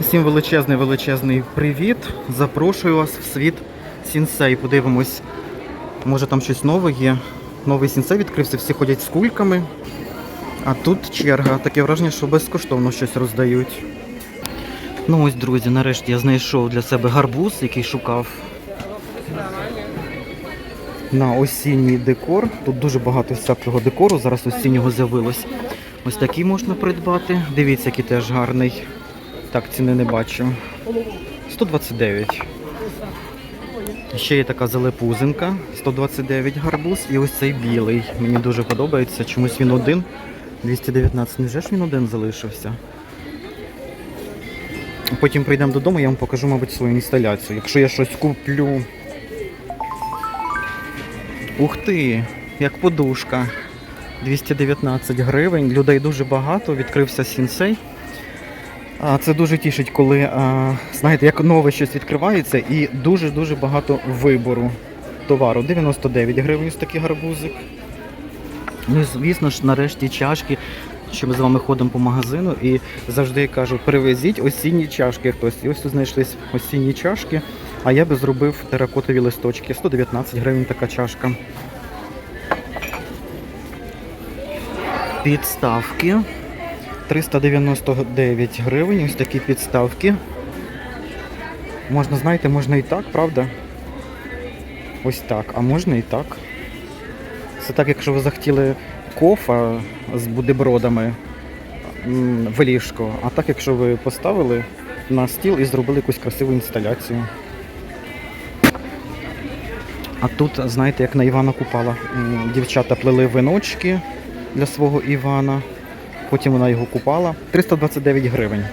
Всім величезний величезний привіт. Запрошую вас в світ сінсей. Подивимось, може там щось нове є. Новий сінсей відкрився, всі ходять з кульками. А тут черга. Таке враження, що безкоштовно щось роздають. Ну ось, друзі, нарешті я знайшов для себе гарбуз, який шукав. На осінній декор. Тут дуже багато всякого декору. Зараз осіннього з'явилось. Ось такий можна придбати. Дивіться, який теж гарний. Так, ціни не бачу. 129. Ще є така залепузинка, 129 гарбуз. І ось цей білий. Мені дуже подобається. Чомусь він один. 219. Невже ж він один залишився? Потім прийдемо додому, я вам покажу, мабуть, свою інсталяцію. Якщо я щось куплю. Ух ти, як подушка. 219 гривень. Людей дуже багато, відкрився сінсей. Це дуже тішить, коли знаєте, як нове щось відкривається і дуже-дуже багато вибору товару. 99 гривень ось такий гарбузик. Ну і звісно ж, нарешті чашки. Що ми з вами ходимо по магазину і завжди кажу, привезіть осінні чашки хтось. І ось тут знайшлись осінні чашки, а я би зробив теракотові листочки. 119 гривень така чашка. Підставки. 399 гривень. Ось такі підставки. Можна, знаєте, можна і так, правда? Ось так, а можна і так. Це так, якщо ви захотіли кофа з будибродами м, в ліжко, а так, якщо ви поставили на стіл і зробили якусь красиву інсталяцію. А тут, знаєте, як на Івана Купала, дівчата плели виночки для свого Івана. Потім вона його купала. 329 гривень.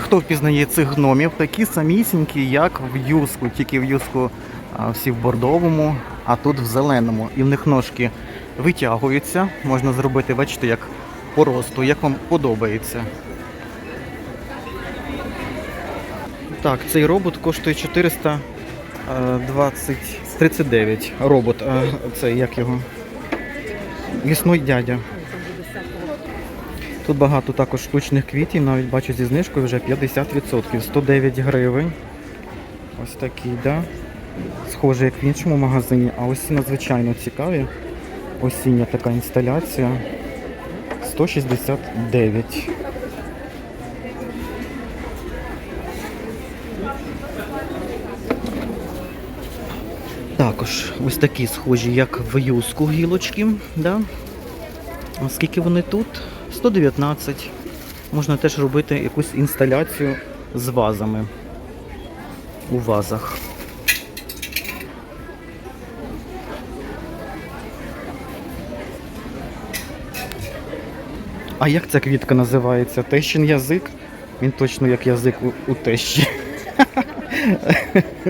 Хто впізнає цих гномів? Такі самісінькі, як в юску, тільки в юску всі в бордовому, а тут в зеленому. І в них ножки витягуються. Можна зробити, бачите, як по росту, як вам подобається. Так, цей робот коштує 420 39. Робот, а це як його? Лісний дядя. Тут багато також штучних квітів, навіть бачу зі знижкою вже 50%. 109 гривень. Ось такий, да? Схоже, як в іншому магазині, а ось надзвичайно цікаві. Осіння така інсталяція. 169. Також ось такі схожі, як в юску гілочки. Да? А скільки вони тут? 119. Можна теж робити якусь інсталяцію з вазами у вазах. А як ця квітка називається? Тещин язик? Він точно як язик у, у тещі.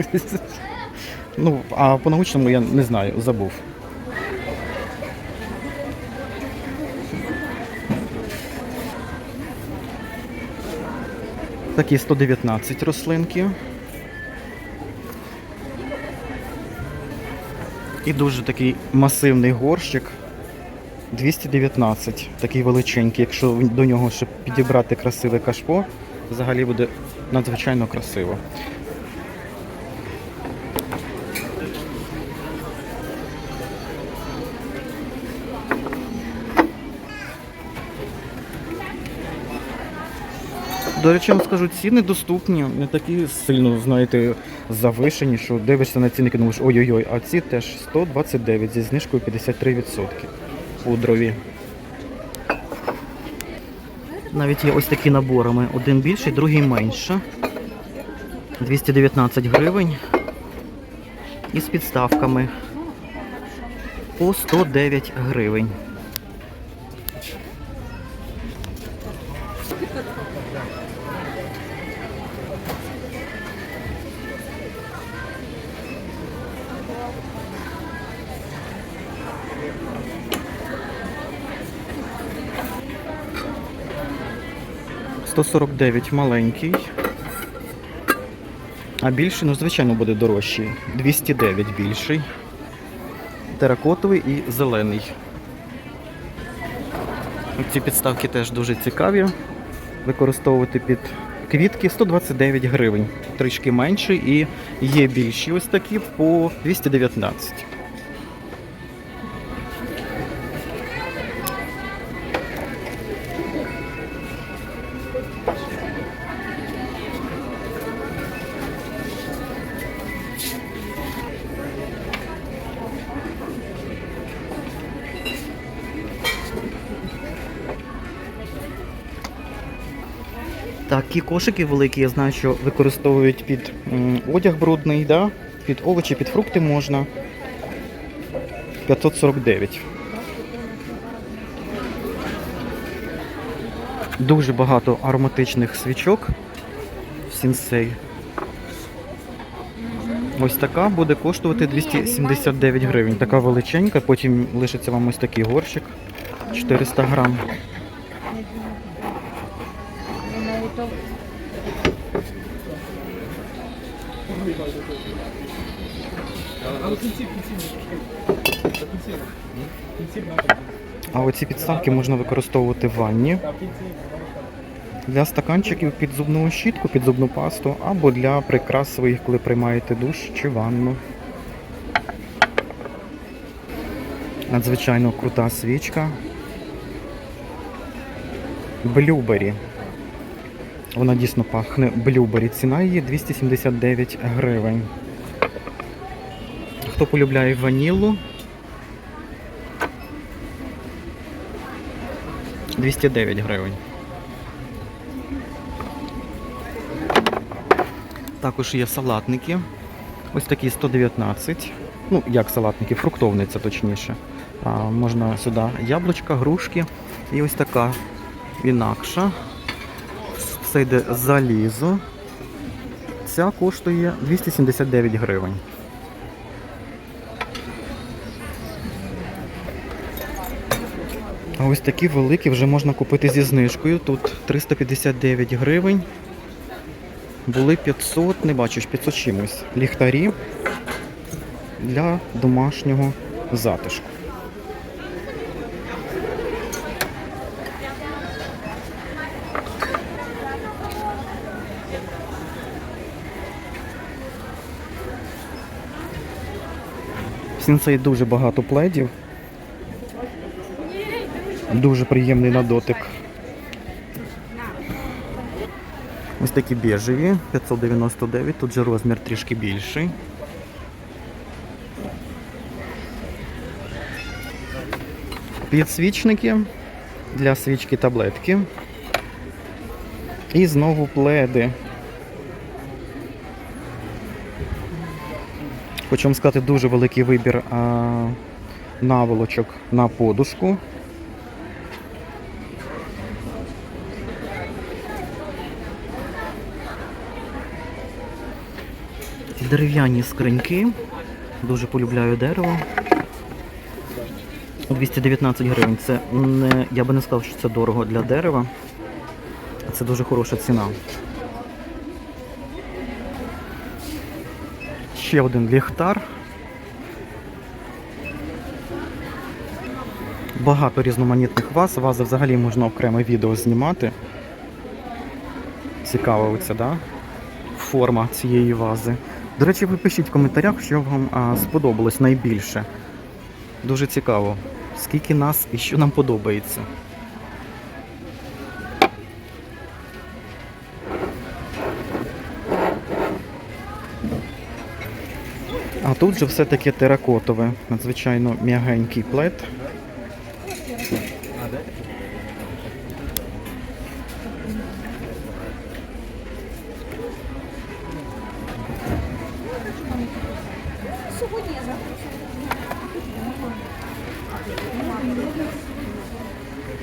Ну, а по-научному я не знаю, забув. Такі 119 рослинки. І дуже такий масивний горщик. 219, такий величенький. Якщо до нього ще підібрати красиве кашпо, взагалі буде надзвичайно красиво. До речі, я вам скажу, ціни доступні, не такі сильно, знаєте, завишені, що дивишся на цінники, думаєш, ой-ой-ой, а ці теж 129 зі знижкою 53%. Пудрові. Навіть є ось такі наборами. Один більший, другий менше. 219 гривень. І з підставками. По 109 гривень. – 149 маленький. А більший, ну, звичайно, буде дорожчий. 209 більший. Теракотовий і зелений. Ці підставки теж дуже цікаві. Використовувати під квітки 129 гривень. Трішки менші і є більші ось такі по 219. Такі кошики великі, я знаю, що використовують під одяг брудний, да? під овочі, під фрукти можна. 549. Дуже багато ароматичних свічок в сінсей. Ось така буде коштувати 279 гривень. Така величенька, потім лишиться вам ось такий горщик 400 грам. А оці підставки можна використовувати в ванні для стаканчиків під зубну щітку, під зубну пасту, або для прикрас своїх, коли приймаєте душ чи ванну. Надзвичайно крута свічка. Блюбері. Вона дійсно пахне блюбері. Ціна її 279 гривень. Хто полюбляє ванілу? 209 гривень. Також є салатники. Ось такі 119. Ну, як салатники, фруктовниця точніше. А, можна сюди яблучка, грушки. І ось така інакша. Все йде залізо. Ця коштує 279 гривень. А ось такі великі вже можна купити зі знижкою. Тут 359 гривень. Були 500, не бачу, 500 чимось. Ліхтарі для домашнього затишку. В Сінсей дуже багато пледів. Дуже приємний на дотик. Ось такі біжеві, 599, тут же розмір трішки більший. Підсвічники для свічки таблетки. І знову пледи. Хочу вам сказати, дуже великий вибір а, наволочок на подушку. Дерев'яні скриньки. Дуже полюбляю дерево. 219 гривень. Це не, я би не сказав, що це дорого для дерева. Це дуже хороша ціна. Ще один ліхтар. Багато різноманітних ваз. Вази взагалі можна окреме відео знімати. Цікава оця, да? форма цієї вази. До речі, ви пишіть в коментарях, що вам а, сподобалось найбільше. Дуже цікаво, скільки нас і що нам подобається. Тут же все таки теракотове, надзвичайно м'ягенький плед.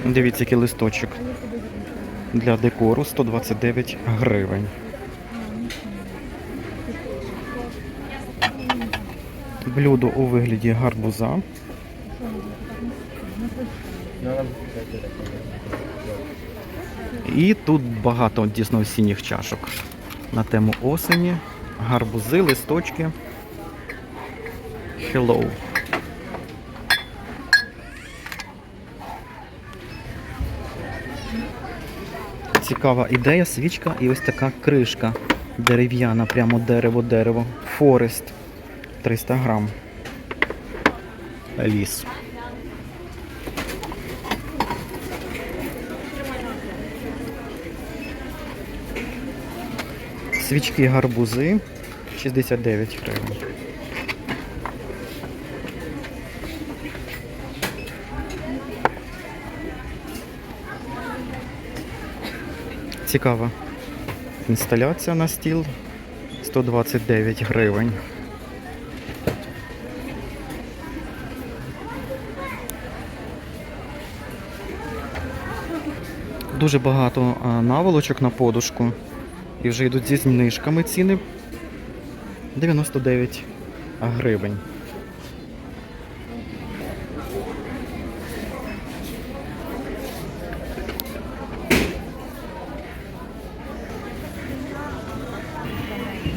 Дивіться, який листочок для декору 129 гривень. Блюдо у вигляді гарбуза. І тут багато дійсно осінніх чашок на тему осені. гарбузи, листочки. Hello. Цікава ідея, свічка і ось така кришка дерев'яна, прямо дерево-дерево. Форест 300 грам. Ліс. Свічки гарбузи 69 гривень. Цікава інсталяція на стіл 129 гривень. Дуже багато наволочок на подушку. І вже йдуть зі знижками ціни 99 гривень.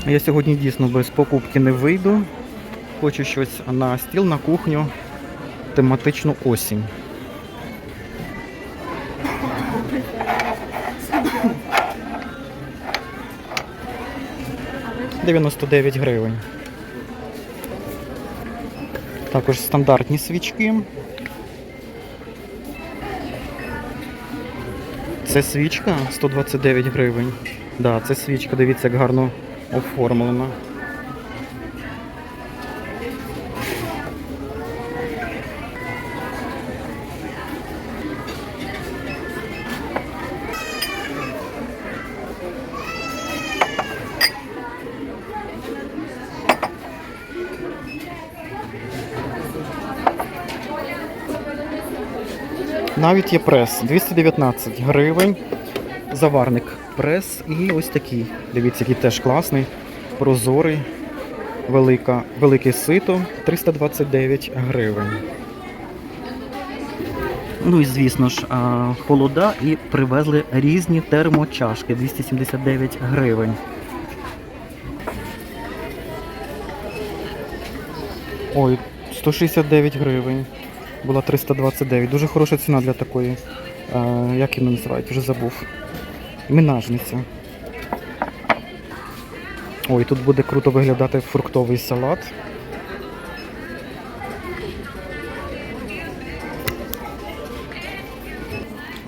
Я сьогодні дійсно без покупки не вийду. Хочу щось на стіл, на кухню, тематичну осінь. Дев'яносто дев'ять гривень. Також стандартні свічки. Це свічка 129 гривень. Да, це свічка, дивіться, як гарно оформлена. Навіть є прес 219 гривень. Заварник прес і ось такий. Дивіться, який теж класний, прозорий, велика, велике сито 329 гривень. Ну і звісно ж, холода і привезли різні термочашки 279 гривень. Ой, 169 гривень. Була 329. Дуже хороша ціна для такої. А, як її називають, вже забув. Минажниця. Ой, тут буде круто виглядати фруктовий салат.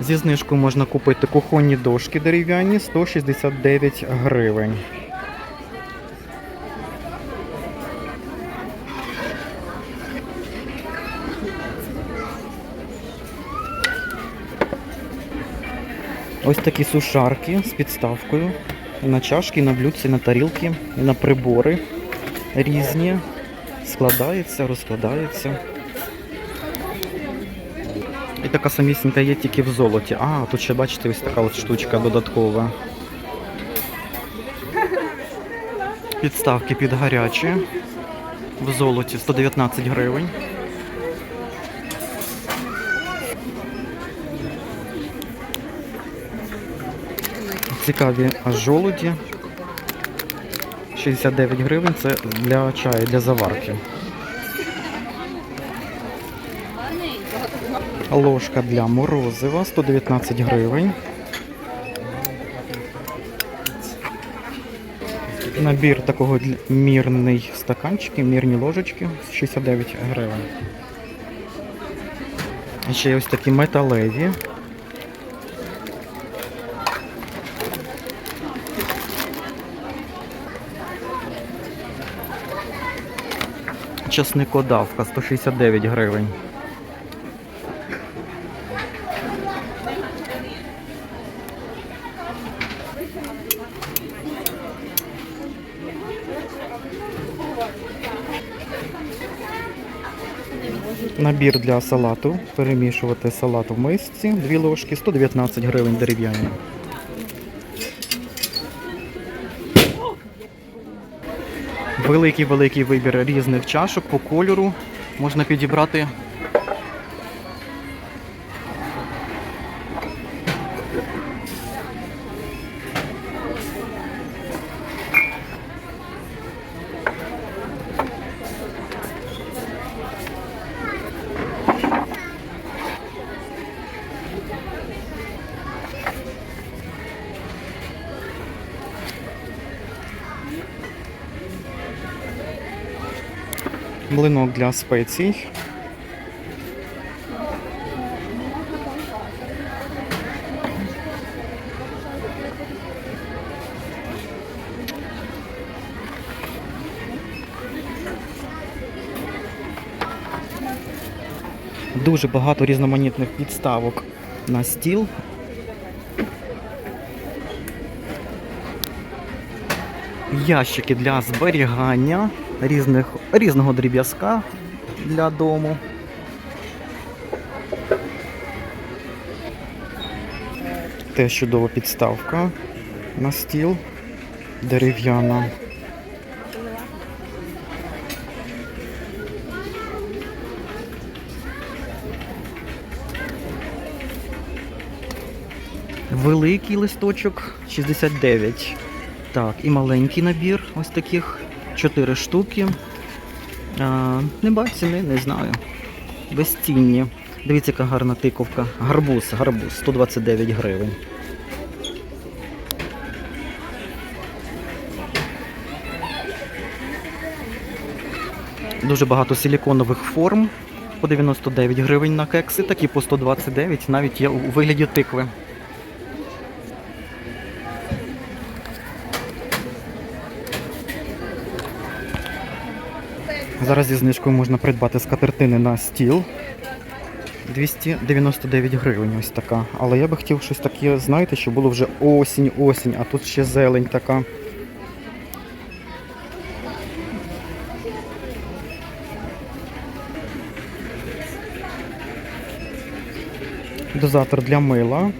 Зі знижкою можна купити кухонні дошки дерев'яні 169 гривень. Ось такі сушарки з підставкою. На чашки, на блюдці, на тарілки, на прибори різні. Складається, розкладається. І така самісінька є тільки в золоті. А, тут ще бачите, ось така от штучка додаткова. Підставки під гарячі. В золоті 119 гривень. Цікаві жолуді. 69 гривень це для чаю, для заварки. Ложка для морозива 119 гривень. Набір такого мірний стаканчики, мірні ложечки 69 гривень. І Ще ось такі металеві. Часникодавка 169 гривень. Набір для салату. Перемішувати салат в мисці. Дві ложки, 119 гривень дерев'яні. Великий-великий вибір різних чашок по кольору. Можна підібрати Млинок для спецій. Дуже багато різноманітних підставок на стіл. Ящики для зберігання різних, різного дріб'язка для дому. Теж чудова підставка на стіл дерев'яна. Великий листочок 69. Так, і маленький набір ось таких 4 штуки. А, не бачу ціни, не знаю. Безцінні. Дивіться, яка гарна тиковка. Гарбуз, гарбуз, 129 гривень. Дуже багато силіконових форм по 99 гривень на кекси, такі по 129, навіть є у вигляді тикви. Зараз зі знижкою можна придбати скатертини на стіл. 299 гривень ось така. Але я би хотів щось таке, знаєте, що було вже осінь, осінь, а тут ще зелень така. Дозатор для мила.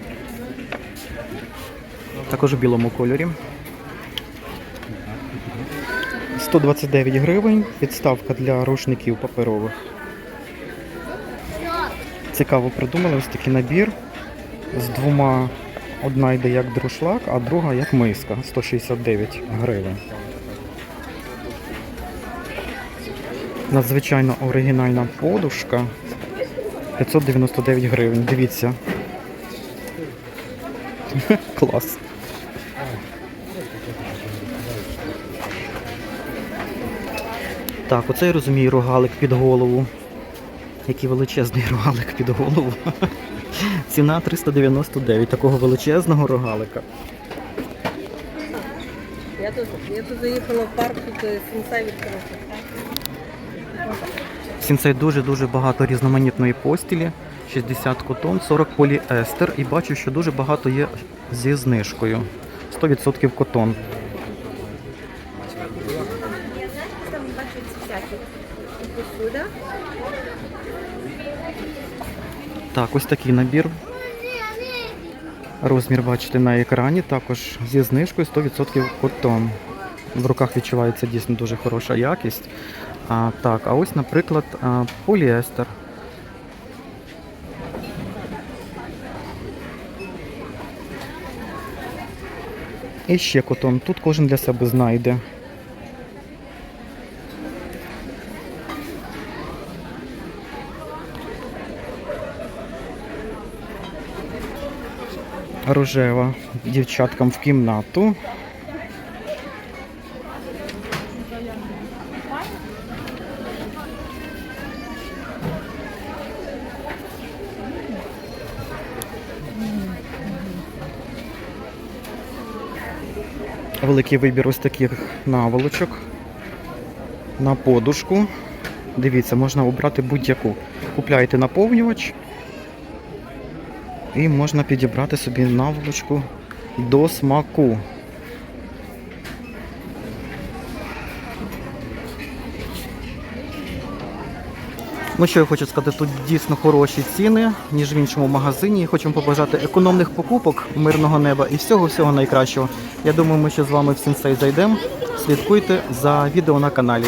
Також у білому кольорі. 129 гривень. Підставка для рушників паперових. Цікаво придумали ось такий набір з двома. Одна йде як друшлак, а друга як миска 169 гривень. Надзвичайно оригінальна подушка 599 гривень. Дивіться. Клас. Так, оце я розумію рогалик під голову. Який величезний рогалик під голову. Ціна 399 такого величезного рогалика. Я тут, я тут заїхала в парк, тут е, сенсей відкрився. Сінцей дуже-дуже багато різноманітної постілі. 60 котон, 40 поліестер. І бачу, що дуже багато є зі знижкою. 100% котон. Так, ось такий набір. Розмір бачите на екрані, також зі знижкою 100% котон. В руках відчувається дійсно дуже хороша якість. А, так, а ось, наприклад, поліестер. І ще котон. Тут кожен для себе знайде. Рожева дівчаткам в кімнату. Великий вибір ось таких наволочок на подушку. Дивіться, можна обрати будь-яку. Купляєте наповнювач і можна підібрати собі наволочку до смаку. Ну що я хочу сказати, тут дійсно хороші ціни, ніж в іншому магазині. Вам побажати економних покупок, мирного неба і всього-всього найкращого. Я думаю, ми ще з вами в сенсей зайдемо. Слідкуйте за відео на каналі.